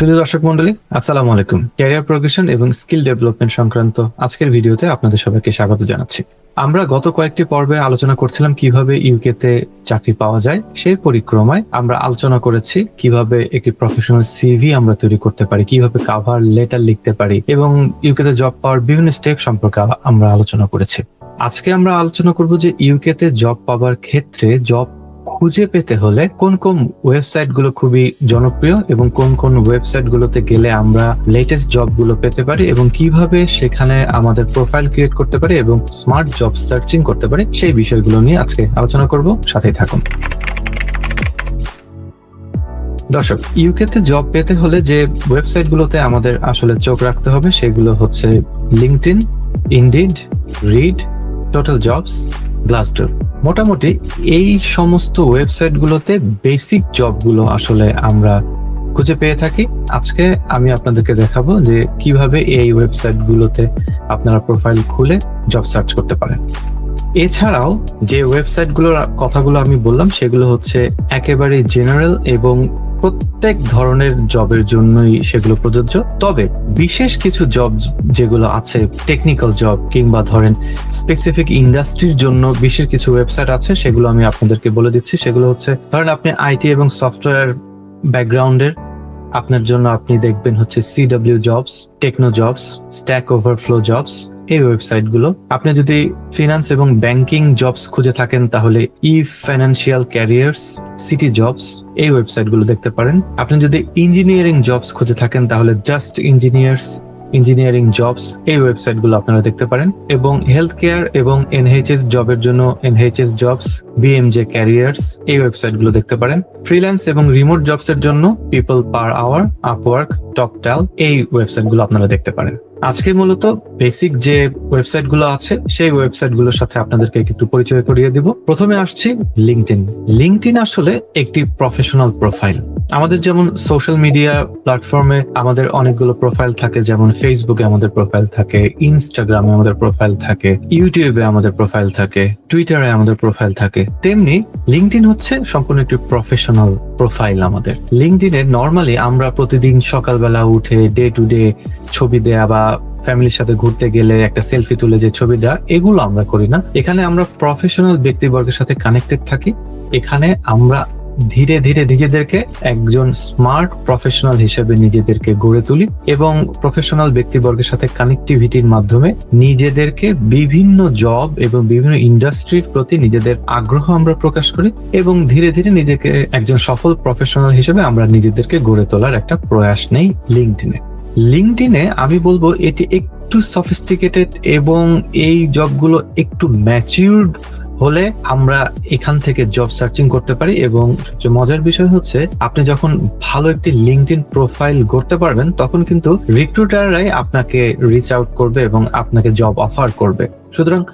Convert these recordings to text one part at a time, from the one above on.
শুধু দর্শক মন্ডলী, আসসালামু আলাইকুম। ক্যারিয়ার প্রোগ্রেশন এবং স্কিল ডেভেলপমেন্ট সংক্রান্ত আজকের ভিডিওতে আপনাদের সবাইকে স্বাগত জানাচ্ছি। আমরা গত কয়েকটি পর্বে আলোচনা করছিলাম কীভাবে ইউকে তে চাকরি পাওয়া যায়। সেই পরিক্রমায় আমরা আলোচনা করেছি কীভাবে একটি প্রফেশনাল সিভি আমরা তৈরি করতে পারি, কীভাবে কাভার লেটার লিখতে পারি এবং ইউকে তে জব পাওয়ার বিভিন্ন স্টেপ সম্পর্কে আমরা আলোচনা করেছি। আজকে আমরা আলোচনা করব যে ইউকে তে জব পাওয়ার ক্ষেত্রে জব খুঁজে পেতে হলে কোন কোন ওয়েবসাইটগুলো খুবই জনপ্রিয় এবং কোন কোন ওয়েবসাইট গুলোতে গেলে আমরা লেটেস্ট জবগুলো পেতে পারি এবং কীভাবে সেখানে আমাদের প্রোফাইল ক্রিয়েট করতে পারি এবং স্মার্ট জব সার্চিং করতে পারি, সেই বিষয়গুলো নিয়ে আজকে আলোচনা করব। সাথেই থাকুন। দর্শক ইউকেতে জব পেতে হলে যে ওয়েবসাইট গুলোতে আমাদের আসলে চোখ রাখতে হবে সেগুলো হচ্ছে LinkedIn Indeed Reed Totaljobs Glassdoor মোটামুটি এই সমস্ত ওয়েবসাইট গুলোতে বেসিক জবগুলো আসলে আমরা খুঁজে পেয়ে থাকি। আজকে আমি আপনাদেরকে দেখাবো যে কীভাবে এই ওয়েবসাইট গুলোতে আপনারা প্রোফাইল খুলে জব সার্চ করতে পারেন। এছাড়াও যে ওয়েবসাইটগুলোর কথাগুলো আমি বললাম, সেগুলো হচ্ছে একেবারে জেনারেল এবং প্রত্যেক ধরনের জবের জন্যই সেগুলো প্রযোজ্য। তবে বিশেষ কিছু জব যেগুলো আছে টেকনিক্যাল জব কিংবা ধরেন স্পেসিফিক ইন্ডাস্ট্রির জন্য বিশেষ কিছু ওয়েবসাইট আছে, সেগুলো আমি আপনাদেরকে বলে দিচ্ছি। সেগুলো হচ্ছে, ধরেন আপনি আইটি এবং সফটওয়্যার ব্যাকগ্রাউন্ডের আপনার জন্য আপনি দেখবেন হচ্ছে CW jobs techno jobs stack overflow jobs এই ওয়েবসাইটগুলো আপনি যদি ফিনান্স এবং ব্যাংকিং জবস খুঁজে থাকেন, তাহলে e financial careers city jobs এই ওয়েবসাইটগুলো দেখতে পারেন। আপনি যদি ইঞ্জিনিয়ারিং জবস খুঁজে থাকেন, তাহলে জাস্ট ইঞ্জিনিয়ার্স ইঞ্জিনিয়ারিং জবস এই ওয়েবসাইটগুলো আপনারা দেখতে পারেন। এবং হেলথ কেয়ার এবং এনএইচএস জবের জন্য এনএইচএস জবস বিএমজে ক্যারিয়ার্স এই ওয়েবসাইটগুলো দেখতে পারেন। ফ্রিল্যান্স এবং রিমোট জবস এর জন্য people per hour Upwork Toptal এই ওয়েবসাইটগুলো আপনারা দেখতে পারেন। আজকে মূলত বেসিক যে ওয়েবসাইটগুলো আছে, সেই ওয়েবসাইটগুলোর সাথে আপনাদেরকে একটু পরিচয় করিয়ে দিব। প্রথমে আসছি লিঙ্কডইন লিঙ্কডইন আসলে একটি প্রফেশনাল প্রোফাইল আমাদের যেমন সোশ্যাল মিডিয়া প্ল্যাটফর্মে আমাদের অনেকগুলো প্রোফাইল থাকে, যেমন ফেসবুকে আমাদের প্রোফাইল থাকে ইনস্টাগ্রামে আমাদের প্রোফাইল থাকে ইউটিউবে আমাদের প্রোফাইল থাকে টুইটারে আমাদের প্রোফাইল থাকে। তেমনি লিঙ্কডইন হচ্ছে সম্পূর্ণ একটি প্রফেশনাল প্রোফাইল আমাদের। লিঙ্কডইনে নর্মালি আমরা প্রতিদিন সকালবেলা উঠে ডে টু ডে ছবি দেয়া বা ফ্যামিলির সাথে ঘুরতে গেলে, একটা সেলফি তুলে যে ছবি দেওয়া, এগুলো আমরা করি না। এখানে আমরা প্রফেশনাল ব্যক্তিবর্গের সাথে কানেক্টেড থাকি। এখানে আমরা ধীরে ধীরে নিজেদেরকে একজন স্মার্ট প্রফেশনাল হিসেবে নিজেদেরকে গড়ে তুলি এবং প্রফেশনাল ব্যক্তিবর্গের সাথে কানেক্টিভিটির মাধ্যমে নিজেদেরকে বিভিন্ন জব এবং বিভিন্ন ইন্ডাস্ট্রির প্রতি নিজেদের আগ্রহ আমরা প্রকাশ করি এবং ধীরে ধীরে নিজেকে একজন সফল প্রফেশনাল হিসেবে আমরা নিজেদেরকে গড়ে তোলার একটা প্রয়াস নেই লিঙ্কডিনে লিঙ্কডিনে আমি বলব এটি একটু সফিস্টিকেটেড এবং এই জবগুলো একটু ম্যাচিউরড হলে আমরা এখান থেকে জব সার্চিং করতে পারি এবং সবচেয়ে মজার বিষয় হচ্ছে, আপনি যখন ভালো একটি লিঙ্কডিন প্রোফাইল করতে পারবেন, তখন কিন্তু রিক্রুটাররাই আপনাকে রিচ আউট করবে এবং আপনাকে জব অফার করবে। সুতরাং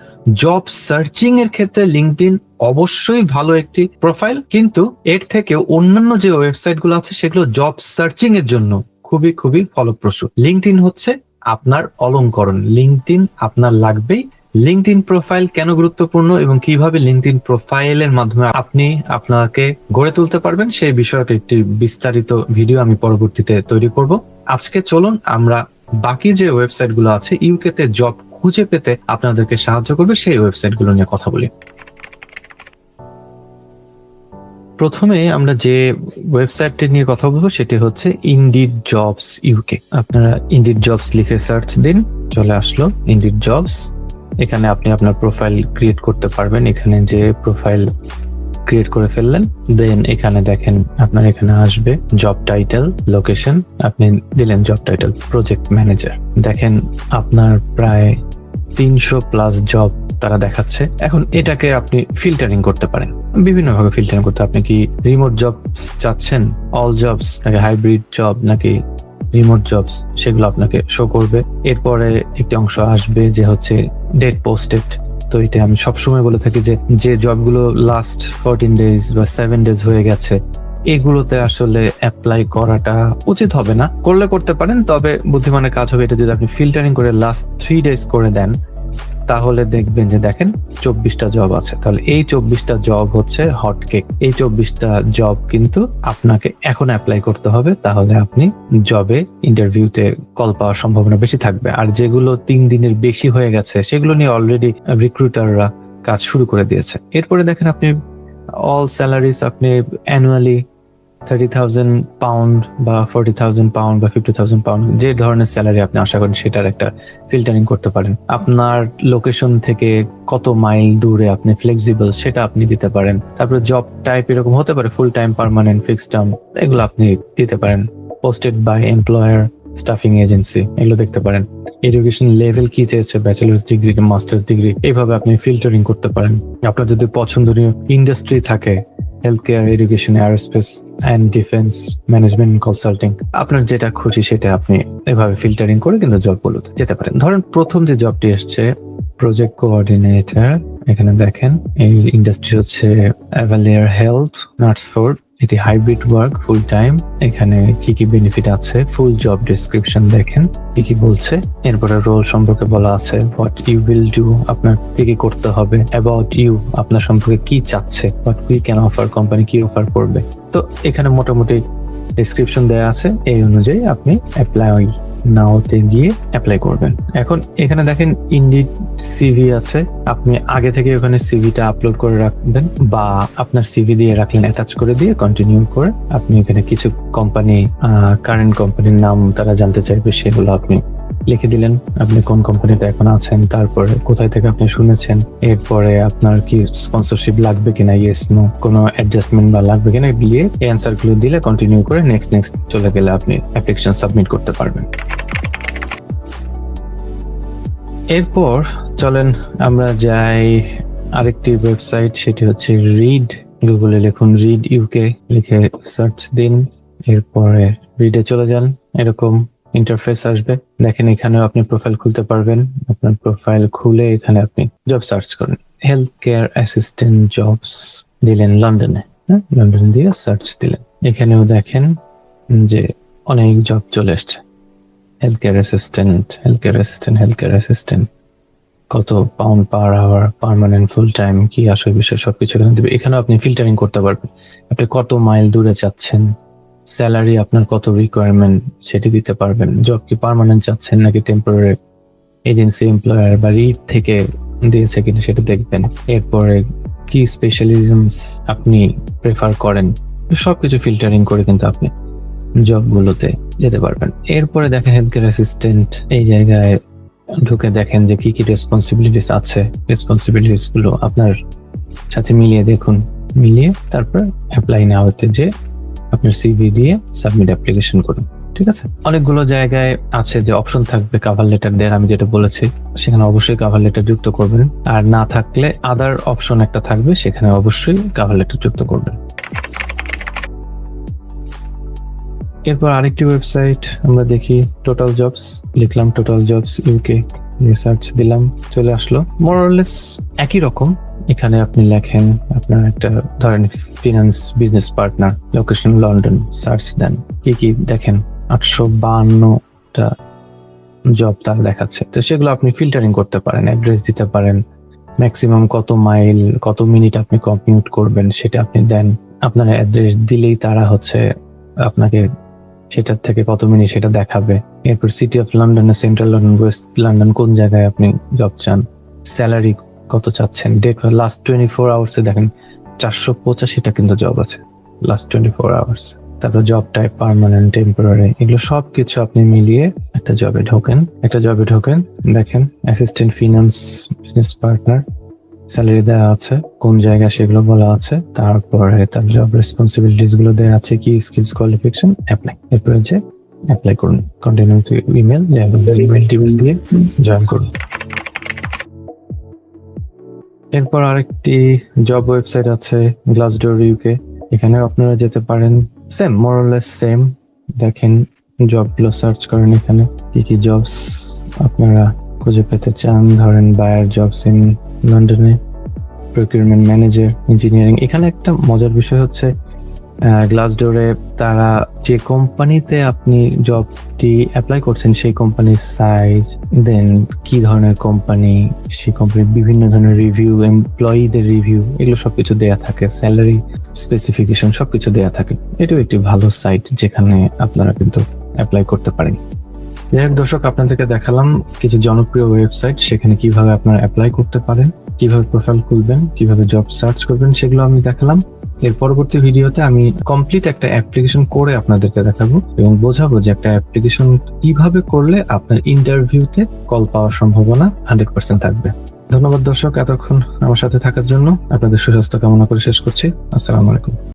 জব সার্চিং এর ক্ষেত্রে লিঙ্কডিন অবশ্যই ভালো একটি প্রোফাইল কিন্তু এর থেকে অন্যান্য যে ওয়েবসাইটগুলো আছে, সেগুলো জব সার্চিং এর জন্য। খুবই খুবই ফলপ্রসূ। লিঙ্কডিন হচ্ছে আপনার অলংকরণ লিঙ্কডিন আপনার লাগবেই। লিঙ্কডিন প্রোফাইল কেন গুরুত্বপূর্ণ এবং কীভাবে লিঙ্কডিন প্রোফাইলের মাধ্যমে আপনি আপনাকে গড়ে তুলতে পারবেন সেই বিষয়টা একটি বিস্তারিত ভিডিও আমি পরবর্তীতে তৈরি করব। আজকে চলুন আমরা বাকি যে ওয়েবসাইটগুলো আছে ইউকে তে জব খুঁজে পেতে আপনাদেরকে সাহায্য করবে সেই ওয়েবসাইটগুলো নিয়ে কথা বলি। প্রথমে আমরা যে ওয়েবসাইটটি নিয়ে কথা বলব সেটি হচ্ছে ইন্ডিড জবস ইউকে আপনারা ইন্ডিড জবস লিখে সার্চ দিন, চলে আসলো ইন্ডিড জবস এখানে আপনি আপনার প্রোফাইল ক্রিয়েট করতে পারবেন, এখানে যে প্রোফাইল ক্রিয়েট করে ফেললেন দেন এখানে দেখেন আপনার এখানে আসবে জব টাইটেল লোকেশন আপনি দিলেন জব টাইটেল প্রজেক্ট ম্যানেজার দেখেন আপনার প্রায় তিনশো প্লাস জব তারা দেখাচ্ছে। এখন এটাকে আপনি ফিল্টারিং করতে পারেন। বিভিন্ন ভাবে ফিল্টারিং করতে আপনি কি রিমোট জব চাচ্ছেন? অল জবস নাকি হাইব্রিড জব নাকি রিমোট জবস সেগুলো আপনাকে শো করবে। এরপরে একটি অংশ আসবে যে হচ্ছে ডেট পোস্টেড তো এটা আমি সবসময় বলে থাকি যে যে জবগুলো লাস্ট ফোরটিন ডেজ বা সেভেন ডেজ হয়ে গেছে এগুলোতে আসলে অ্যাপ্লাই করাটা উচিত হবে না। করলে করতে পারেন, তবে বুদ্ধিমানের কাজ হবে এটা যদি আপনি ফিল্টারিং করে লাস্ট থ্রি ডেজ করে দেন, তাহলে দেখবেন যে দেখেন চব্বিশটা জব আছে। তাহলে এই চব্বিশটা জব হচ্ছে হট কেক এই চব্বিশটা জব কিন্তু আপনাকে এখন অ্যাপ্লাই করতে হবে, তাহলে আপনি জবে ইন্টারভিউতে কল পাওয়ার সম্ভাবনা বেশি থাকবে। আর যেগুলো তিন দিনের বেশি হয়ে গেছে, সেগুলো নিয়ে অলরেডি রিক্রুটাররা কাজ শুরু করে দিয়েছে। এরপরে দেখেন আপনি অল স্যালারিজ আপনি অ্যানুয়ালি থার্টি থাউজেন্ড পাউন্ড বা ফোর্টি থাউজেন্ড পাউন্ড বা ফিফটি থাউজেন্ড পাউন্ড যে ধরনের স্যালারি আপনি আশা করেন সেটার একটা ফিল্টারিং করতে পারেন। আপনার লোকেশন থেকে কত মাইল দূরে আপনি ফ্লেক্সিবল সেটা আপনি দিতে পারেন। তারপরে জব টাইপ এরকম হতে পারে full time permanent fixed term এগুলো আপনি দিতে পারেন। Posted by employer staffing agency এগুলো দেখতে পারেন। এডুকেশন লেভেল কি চেয়েছে ব্যাচেলার্স ডিগ্রি মাস্টার্স ডিগ্রি এইভাবে আপনি ফিল্টারিং করতে পারেন। আপনার যদি পছন্দনীয় ইন্ডাস্ট্রি থাকে health care education aerospace and defence management consulting আপনার যেটা খুশি সেটা আপনি এভাবে ফিল্টারিং করে কিন্তু জবগুলোতে যেতে পারেন। ধরেন প্রথম যে জবটি এসছে প্রজেক্ট কোঅর্ডিনেটর এখানে দেখেন, এই ইন্ডাস্ট্রি হচ্ছে অ্যাভালিয়ার হেলথ নার্সফোর্ড এটি হাইব্রিড ওয়ার্ক ফুল টাইম এখানে কি কি বেনিফিট আছে? ফুল জব ডিসক্রিপশন দেখেন, কি কি বলছে। এরপরে রোল সম্পর্কে বলা আছে হোয়াট ইউ উইল ডু আপনার কি কি করতে হবে অ্যাবাউট ইউ আপনার সম্পর্কে কি চাচ্ছে what we can offer company কি অফার করবে। তো এখানে মোটামুটি ডেসক্রিপশন দেওয়া আছে, এই অনুযায়ী আপনি অ্যাপ্লাই নাওতে গিয়ে অ্যাপ্লাই করবেন। এখন এখানে দেখেন ইন্ডিড সিভি আছে। আপনি আগে থেকে ওখানে সিভিটা আপলোড করে রাখবেন বা আপনার সিভি দিয়ে রাখলেন অ্যাটাচ করে দিয়ে কন্টিনিউ করে আপনি এখানে কিছু কোম্পানি কারেন্ট কোম্পানির নাম তারা জানতে চাইবে, সেগুলো আপনি লিখে দিলেন, আপনি কোন কোম্পানিতে এখন আছেন? তারপরে কোথায় থেকে আপনি শুনেছেন? এরপরে আপনার কি স্পন্সরশিপ লাগবে কিনা? ইয়েস নো কোনো অ্যাডজাস্টমেন্ট বা লাগবে কিনা? দিয়ে এই অ্যান্সারগুলো দিলে কন্টিনিউ করে নেক্সট নেক্সট চলে গেলে আপনি অ্যাপ্লিকেশন সাবমিট করতে পারবেন। এরপর চলেন আমরা যাই আরেকটি ওয়েবসাইট সেটি হচ্ছে রিড গুগলে লিখুন রিড ইউকে লিখে সার্চ দিন, এরপরে রিডে চলে যান, এরকম ইন্টারফেস আসবে। দেখেন এখানেও আপনি প্রোফাইল খুলতে পারবেন। আপনার প্রোফাইল খুলে এখানে আপনি জব সার্চ করেন। হেলথ কেয়ার অ্যাসিস্ট্যান্ট জবস দিলেন লন্ডনে হ্যাঁ? লন্ডনে দিয়ে সার্চ দিলেন। এখানেও দেখেন যে অনেক জব চলে এসছে। Health care assistant health care assistant health care assistant কত pound per hour permanent full time কি আসল বিষয় সবকিছু এখানে দেবে এখানেও আপনি ফিল্টারিং করতে পারবেন। আপনি কত মাইল দূরে চাচ্ছেন স্যালারি আপনার কত রিকোয়ারমেন্ট সেটি দিতে পারবেন? জব কি পার্মানেন্ট চাচ্ছেন নাকি টেম্পোরারি এজেন্সি এমপ্লয়ার বা রিড থেকে দিয়েছে কিনা সেটা দেখবেন। এরপরে কি স্পেশালিজম আপনি প্রেফার করেন? সবকিছু ফিল্টারিং করে কিন্তু আপনি জবগুলোতে যেতে পারবেন। এরপরে দেখেন হেলথ কেয়ার অ্যাসিস্ট্যান্ট এই জায়গায় ঢুকে দেখেন যে কি কি রেসপন্সিবিলিটিস আছে। রেসপন্সিবিলিটিসগুলো আপনার সাথে মিলিয়ে দেখুন। মিলিয়ে তারপর অ্যাপ্লাই না হতে যে আপনার সিভি দিয়ে সাবমিট অ্যাপ্লিকেশন করুন, ঠিক আছে? অনেকগুলো জায়গায় আছে যে অপশন থাকবে কাভার লেটার দেওয়ার আমি যেটা বলেছি, সেখানে অবশ্যই কাভার লেটার যুক্ত করবেন। আর না থাকলে আদার অপশন একটা থাকবে, সেখানে অবশ্যই কাভার লেটার যুক্ত করবেন। এরপর আরেকটি ওয়েবসাইট আমরা দেখি টোটাল জবস লিখলাম টোটাল জবস ইউকে সার্চ দিলাম, চলে আসলো। মোরলেস একই রকম এখানে আপনি লেখেন, আপনার একটা ধরেন finance business partner location London search দেন। কি কি দেখেন? আটশো বাহান্নটা জব তার দেখাচ্ছে। তো সেগুলো আপনি ফিল্টারিং করতে পারেন অ্যাড্রেস দিতে পারেন। ম্যাক্সিমাম কত মাইল কত মিনিট আপনি কম্পিউট করবেন সেটা আপনি দেন। আপনার অ্যাড্রেস দিলেই তারা হচ্ছে আপনাকে সেটার থেকে কত মিনিট সেটা দেখাবে। এরপর city of London central London west London কোন জায়গায় আপনি জব চান? স্যালারি কত চাচ্ছেন? লাস্ট টোয়েন্টি ফোর আওয়ার্সে দেখেন, চারশো পঁচাশিটা কিন্তু জব আছে লাস্ট টোয়েন্টি ফোর আওয়ার্স তারপর জব টাইপ পার্মানেন্ট টেম্পোরারি এগুলো সব কিছু আপনি মিলিয়ে একটা জবে ঢোকেন। একটা জবে ঢোকেন, দেখেন assistant finance business partner salary দেওয়া আছে, কোন জায়গায় সেগুলো বলা আছে, তারপরে তার জব রেসপন্সিবিলিটিসগুলো দেওয়া আছে, কি স্কিলস কোয়ালিফিকেশন অ্যাপ্লাই এরপরে যে অ্যাপ্লাই করুন। কন্টিনিউ ইমেল ইমেল টিমেল দিয়ে জয়েন করুন। এরপর আরেকটি জব ওয়েবসাইট আছে গ্লাসডোর ইউকে এখানে আপনারা যেতে পারেন। সেম মোরলেস সেম দেখেন জবগুলো সার্চ করেন এখানে। কি কি জবস আপনারা খুঁজে পেতে চান? ধরেন বায়ার জবস ইন লন্ডনে প্রকিউরমেন্ট ম্যানেজার ইঞ্জিনিয়ারিং এখানে একটা মজার বিষয় হচ্ছে গ্লাসডোরে তারা যে কোম্পানিতে আপনি জবটি অ্যাপ্লাই করছেন, সেই কোম্পানির সাইজ দেন কি ধরনের কোম্পানি সেই কোম্পানির বিভিন্ন ধরনের রিভিউ এমপ্লয়ীদের রিভিউ এগুলো সবকিছু দেয়া থাকে। স্যালারি স্পেসিফিকেশন সবকিছু দেয়া থাকে। এটাও একটি ভালো সাইট যেখানে আপনারা কিন্তু অ্যাপ্লাই করতে পারেন। যাই দর্শক, আপনাদেরকে দেখালাম কিছু জনপ্রিয় ওয়েবসাইট সেখানে কীভাবে আপনারা অ্যাপ্লাই করতে পারেন, কীভাবে প্রোফাইল খুলবেন, কীভাবে জব সার্চ করবেন, সেগুলো আমি দেখালাম। এর পরবর্তী ভিডিওতে আমি কমপ্লিট একটা অ্যাপ্লিকেশন করে আপনাদেরকে দেখাবো এবং বোঝাবো যে একটা অ্যাপ্লিকেশন কীভাবে করলে আপনার ইন্টারভিউতে কল পাওয়ার সম্ভাবনা হান্ড্রেড পার্সেন্ট থাকবে। ধন্যবাদ দর্শক এতক্ষণ আমার সাথে থাকার জন্য। আপনাদের সুস্বাস্থ্য কামনা করে শেষ করছি। আসসালামু আলাইকুম।